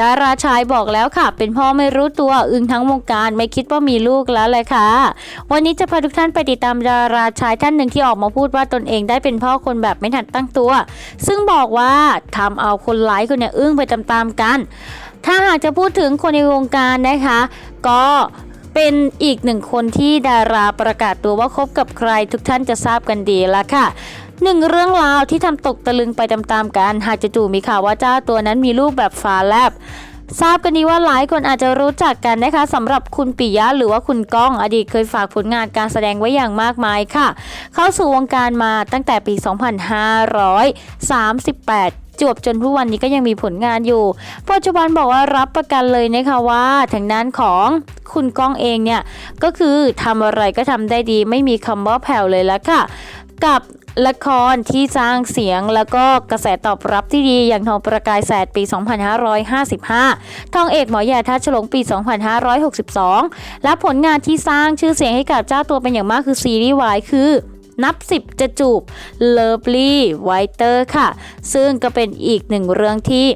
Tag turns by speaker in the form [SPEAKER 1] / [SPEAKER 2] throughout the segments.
[SPEAKER 1] ดาราชายบอกแล้วค่ะ เป็นพ่อไม่รู้ตัวอึ้งทั้งวงการไม่คิดว่ามีลูกแล้วเลยค่ะ วันนี้จะพาทุกท่านไปติดตามดาราชายท่านหนึ่งที่ออกมาพูดว่าตนเองได้เป็นพ่อคนแบบไม่ทันตั้งตัว ซึ่งบอกว่าทำเอาคนหลายคนเนี่ยอึ้งไปตามๆกัน ถ้าหากจะพูดถึงคนในวงการนะคะ ก็เป็นอีกหนึ่งคนที่ดาราประกาศตัวว่าคบกับใครทุกท่านจะทราบกันดีละค่ะ หนึ่งเรื่องราวที่ทำตกตะลึงไปตามๆกัน หากจู่ๆมีข่าวว่าเจ้าตัวนั้นมีลูกแบบฝาแลบทราบกันดีว่าหลายคนอาจจะรู้จักกันนะคะสำหรับคุณปิยะหรือว่าคุณก้องอดีตเคยฝากผลงานการแสดงไว้อย่างมากมายค่ะ เข้าสู่วงการมาตั้งแต่ปี 2538จวบจนทุกวันนี้ก็ยังมีผลงานอยู่ ปัจจุบันบอกว่ารับประกันเลยนะคะว่าทางด้านของคุณก้องเองเนี่ย ก็คือทำอะไรก็ทำได้ดีไม่มีคำว่าแผ่วเลยละค่ะ กับละครที่สร้างเสียงแล้วก็กระแสตอบรับที่ดีอย่างทองประกายแสดปี 2555 ทองเอกหมอยาทัชฉลงปี 2562 และผลงานที่สร้างชื่อเสียงให้กับเจ้าตัวเป็นอย่างมากคือซีรีส์วายคือนับ10จะจูบ Lovely Whiter ค่ะ ซึ่งก็เป็นอีกหนึ่งเรื่องที่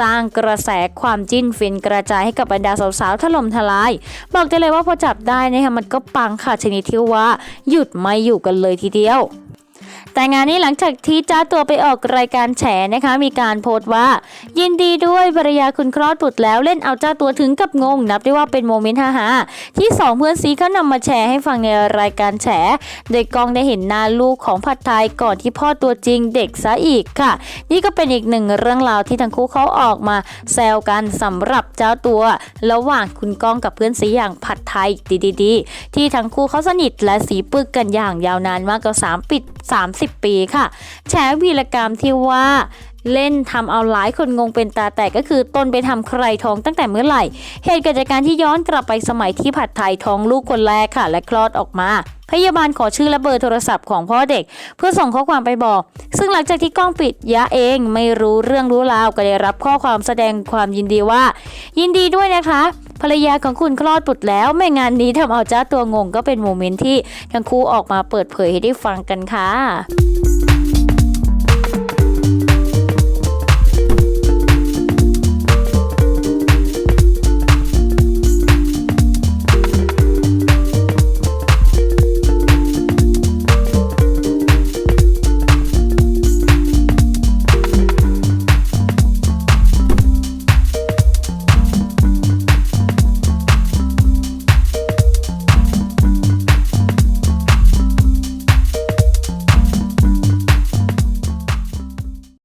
[SPEAKER 1] สร้างกระแสความจิ้นฟินกระจายให้กับบรรดาสาวๆถล่มทลาย บอกได้เลยว่าพอจับได้นะคะมันก็ปังค่ะชนิดที่ว่า หยุดไม่อยู่กันเลยทีเดียว แต่งานนี้หลังจากที่เจ้าตัวไปออกรายการแฉนะคะ มีการโพสต์ว่า ยินดีด้วยภรรยาคุณคลอดบุตรแล้วเล่นเอาเจ้าตัวถึงกับงง นับได้ว่าเป็นโมเมนต์ฮาๆที่สองเพื่อนซีเขานำมาแชร์ให้ฟังในรายการแฉ โดยกองได้เห็นหน้าลูกของผัดไทยก่อนที่พ่อตัวจริงเด็กซะอีกค่ะ นี่ก็เป็นอีกหนึ่งเรื่องราวที่ทั้งคู่เขาออกมาแซวกันสำหรับเจ้าตัว ระหว่างคุณก้องกับเพื่อนซีอย่างผัดไทยดีๆที่ทั้งคู่เขาสนิทและสีปึกกันอย่างยาวนานมากกว่า3ปิด30 ปีค่ะ แฉวีรกรรมที่ว่าเล่นทำเอาหลายคนงงเป็นตาแตกก็คือต้นไปทำใครท้องตั้งแต่เมื่อไหร่ เหตุเกิดจากการที่ย้อนกลับไปสมัยที่ผัดไทยท้องลูกคนแรกค่ะ และคลอดออกมา พยาบาลขอชื่อและเบอร์โทรศัพท์ของพ่อเด็ก เพื่อส่งข้อความไปบอก ซึ่งหลังจากที่กล้องปิดยะเองไม่รู้เรื่องรู้ราวก็ได้รับข้อความแสดงความยินดีว่า ยินดีด้วยนะคะภรรยาของคุณคลอดบุตรแล้วแม่งานนี้ทำเอาเจ้าตัวงงก็เป็นโมเมนต์ที่ทั้งคู่ออกมาเปิดเผยให้ได้ฟังกันค่ะ